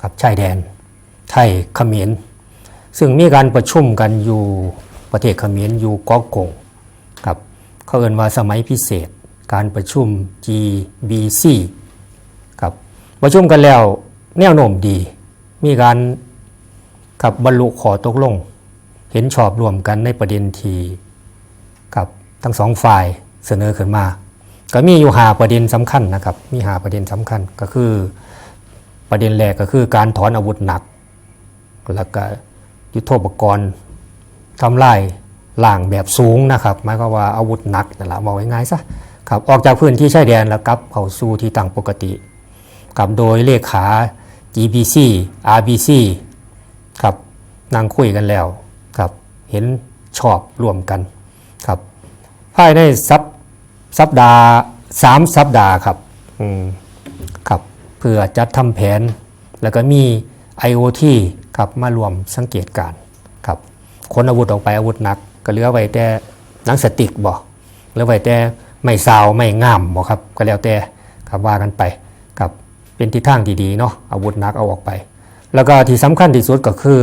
ครับชายแดน ไทยเขมรซึ่งมีการประชุมกันอยู่ประเทศเขมรอยู่กาะกงครับเขาเอ่นว่าสมัยพิเศษ การประชุม GBC ครับประชุมกันแล้วแนวโน้มดี มีการกับบรรลุขอตกลง เห็นชอบรวมกันในประเด็นที่กับทั้งสองฝ่ายเสนอขึ้นมา ก็มีอยู่หาประเด็นสำคัญนะครับ มีหาประเด็นสำคัญก็คือ ประเด็นแรกก็คือการถอนอาวุธหนัก แล้วก็ยุทโธปกรณ์ทำลายล่างแบบสูงนะครับหมายความว่าอาวุธหนักนั่นแหละบอกง่ายๆซะครับออกจากพื้นที่ชายแดนแล้วกลับเข้าสู่ที่ตั้งปกติกับโดยเลขา GBC RBC ครับนั่งคุยกันแล้วครับเห็นชอบรวมกันครับภายในสัปสัปดาห์สามสัปดาห์ครับอืม เพื่อจัดทำแผน แล้วก็มี IoT ครับมารวมสังเกตการครับคนอาวุธออกไปอาวุธหนัก ก็เหลือไว้แต่หนังสติกบ่เหลือไว้แต่ไม่ซาวไม่ง่ามบ่ครับก็แล้วแต่ครับว่ากันไปครับเป็นทิศทางที่ดีเนาะอาวุธหนักเอาออกไป แล้วก็ที่สำคัญที่สุดก็คือ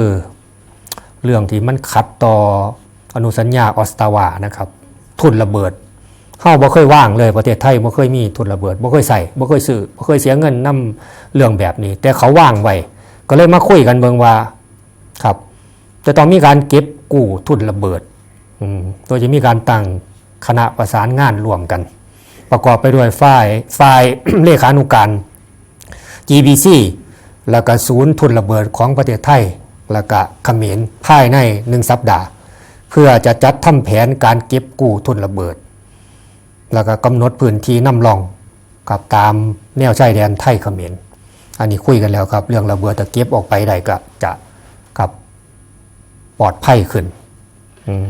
เรื่องที่มันขัดต่ออนุสัญญาออสตาวานะครับทุนระเบิด เฮาบ่เคยว่างเลยประเทศไทยบ่เคยมีทุนระเบิดบ่เคยใส่บ่เคยซื้อบ่เคยเสียเงินนํเรื่องแบบนี้ แต่เขาว่างไว้ก็เลยมาคุยกันเบิงว่าครับจะต้องมีการเก็บกู้ทุนระเบิดอืมโดยจะมีการตั้งคณะประสานงานร่วมกัน ประกอบไปด้วยฝ่ายฝ่ายเลขานุการ GBC แล้วก็ศูนย์ทุนระเบิดของประเทศไทย แล้วก็เขมรภายในหนึ่งสัปดาห์ เพื่อจะจัดทำแผนการเก็บกู้ทุนระเบิด แล้วก็กำหนดพื้นที่นำร่องกับตามแนวชายแดนไทยเขมรอันนี้คุยกันแล้วครับ เรื่องระเบิดตะเก็บออกไปได้ก็จะกับปลอดภัยขึ้นอืม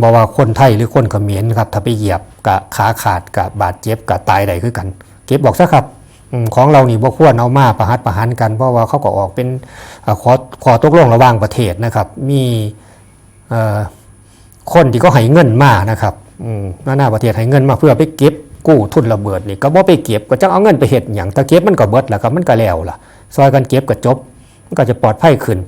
บอกว่าคนไทยหรือคนเขมรครับ ถ้าไปเหยียบกับขาขาดกับบาดเจ็บกับตายใดคือกัน เก็บบอกซะครับอืมของเรานี่บ่ควรเอามาประหัตประหารกันเพราะว่าเขาก็ออกเป็นเอ่อขอขอตกลงระหว่างประเทศนะครับ มีเอ่อคนที่เขาให้เงินมานะครับอืมห นาหน้าประเทศให้เงินมาเพื่อไปเก็บกู้ทุนระเบิดนี่ก็บ่ไปเก็บก็จะเอาเงินไปเฮ็ดหยังถ้าเก็บมันก็เบิดแล้วครับมันก็แล้วล่ะ ซอยกันเก็บก็จบมันก็จะปลอดภัยขึ้น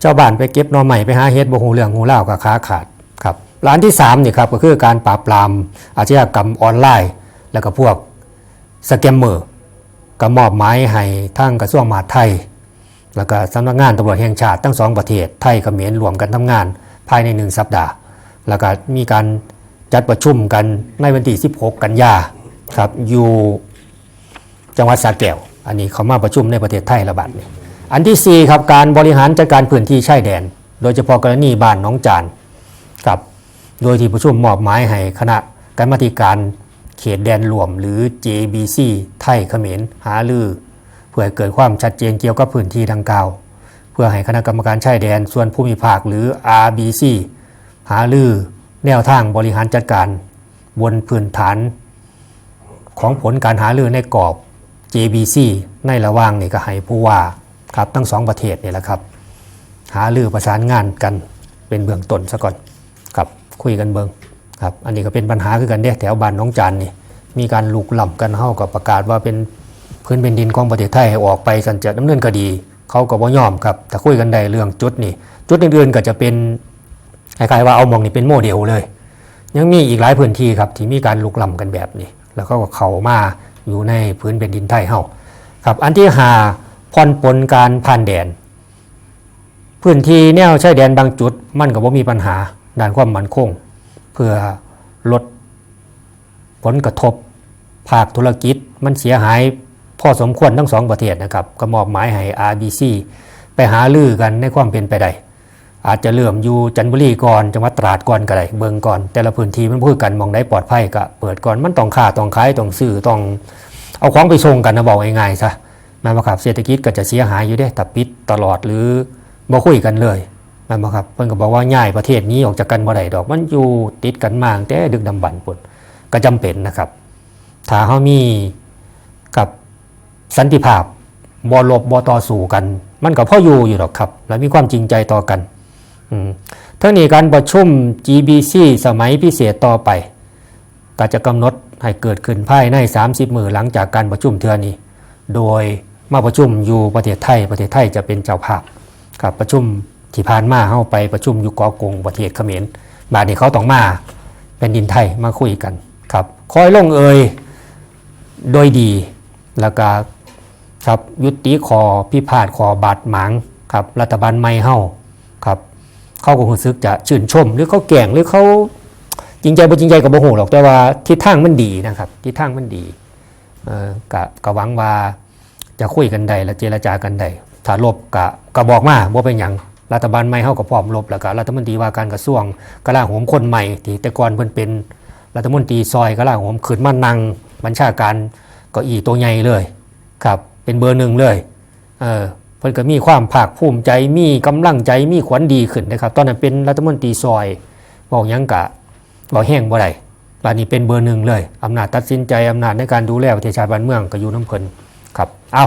เจ้าบ้านไปเก็บนอใหม่ไปหาเฮ็ดบ่ฮู้เรื่องฮู้เล่าวก็ขาขาดครับร้านที่3นี่ครับก็คือการปราบปรามอาชญากรรมออนไลน์ แล้วก็พวกสแกมเมอร์ก็มอบหมายให้ทางกระทรวงมหาดไทย แล้วก็สำนักงานตำรวจแห่งชาติทั้งสองประเทศไทยเขมรรวมกันทำงาน ภายในหนึ่งสัปดาห์ แล้วก็มีการจัดประชุมกันในวันที่ 16 กันยาครับอยู่จังหวัดสระแก้ว อันนี้เขามาประชุมในประเทศไทยระบาดนี่อันที่4ครับการบริหารจัดการพื้นที่ชายแดน โดยเฉพาะกรณีบ้านน้องจานครับโดยที่ประชุมมอบหมายให้คณะกรรมติการเขตแดนรวมหรือ JBC ไทยเขมรหาลือ เพื่อให้เกิดความชัดเจนเกี่ยวกับพื้นที่ดังกล่าว เพื่อให้คณะกรรมการชายแดนส่วนภูมิภาคหรือ RBC หาลือแนวทางบริหารจัดการ บนพื้นฐาน ของผลการหาลือในกรอบ JBC ในระว่างนี่ก็ให้ผู้ว่าครับทั้งสองประเทศนี่แหละครับ หาลือประสานงานกันเป็นเบื้องต้นซะก่อนครับคุยกันเบิงครับอันนี้ก็เป็นปัญหาคือกันเด้แถวบ้านน้องจันนี่มีการลุกล่ำกันเฮากับประกาศว่าเป็นพื้นเป็นดินของประเทศไทยให้ออกไปสันจะดำเนินคดี เขาก็บ่ยอมครับแต่คุยกันได้เรื่องจุดนี่จุดอื่นๆก็จะเป็น คล้ายๆว่าเอามองนี่เป็นโมเดลเลย ยังมีอีกหลายพื้นที่ครับที่มีการลุกล้ำกันแบบนี้ แล้วก็เขามาอยู่ในพื้นเป็นดินไทยเฮาครับอันที่หาผ่อนปนการผ่านแดน พื้นที่แนวชายแดนบางจุด มันก็บ่มีปัญหาด้านความมั่นคง เพื่อลดผลกระทบภาคธุรกิจมันเสียหายพอสมควรทั้งสองประเทศนะครับก็มอบหมายให้ RBC ไปหาลือกันในความเป็นไปได้ อาจจะเริ่อมอยู่จันทบุรีก่อนจังหวัดตราดก่อนก็ได้เบิงก่อน แต่ละพื้นที่มันพูดกันมองได้ปลอดภัยก็เปิดก่อนมันต้องค่าต้องขายต้องซื้อต้องเอาของไปส่งกันนะบอกง่ายๆซะแม่นบ่ครับเศรษฐกิจก็จะเสียหายอยู่เด้ถ้าปิดตลอดหรือบ่คุยกันเลยแม่นบ่ครับเพิ่นก็บอกว่าย้ายประเทศนี้ออกจากกันบ่ได้ดอกมันอยู่ติดกันมาตั้งแต่ดึกดำบรรพ์พุ่นก็จำเป็นนะครับ ถ้าเฮามีกับสันติภาพบ่ลบบ่ต่อสู้กัน มันก็พออยู่อยู่หรอกครับ และมีความจริงใจต่อกัน ทั้งนี้การประชุม GBC สมัยพิเศษต่อไป ก็จะกำหนดให้เกิดขึ้นภายใน 30 มือหลังจากการประชุมเทือนี้ โดยมาประชุมอยู่ประเทศไทย ประเทศไทยจะเป็นเจ้าภาพครับประชุมที่ผ่านมาเข้าไปประชุมอยู่กอกงประเทศเขมรบาดนี้เขาต้องมาเป็นดินไทยมาคุยกันครับคอยลงเอยโดยดีแล้วก็ครับยุติขอพิพาทขอบาดหมางครับรัฐบาลไม่เฮา เขาก็รู้สึกจะชื่นชม หรือเขาแกล้งหรือเขาจริงใจบ่จริงใจกับโมโหหรอกแต่ว่าทิศทางมันดีนะครับทิศทางมันดีกะกะหวังว่าจะคุยกันได้และเจรจากันได้ถ้าลบกะกะบอกมาบ่าเป็นหยังรัฐบาลใหม่เฮาก็พร้อมลบแล้วก็รัฐมนตรีว่าการกระทรวงกลาโหมคนใหม่ที่แต่ก่อนเพิ่นเป็นรัฐมนตรีซอยกลาโหมขึ้นมานั่งบัญชาการก็อีตัวใหญ่เลยครับเป็นเบอร์หนึ่งเลยเออเพิ่นก็มีความภาคภูมิใจมีกำลังใจมีขวัญดีขึ้นนะครับ ตอนนั้นเป็นรัฐมนตรีซอยบอกยังกะบอกแห้งบ่ได้ตอนนี้เป็นเบอร์หนึ่งเลยอำนาจตัดสินใจอำนาจในการดูแลประเทศชาติบ้านเมืองก็อยู่น้ำเพิ่นครับ เอา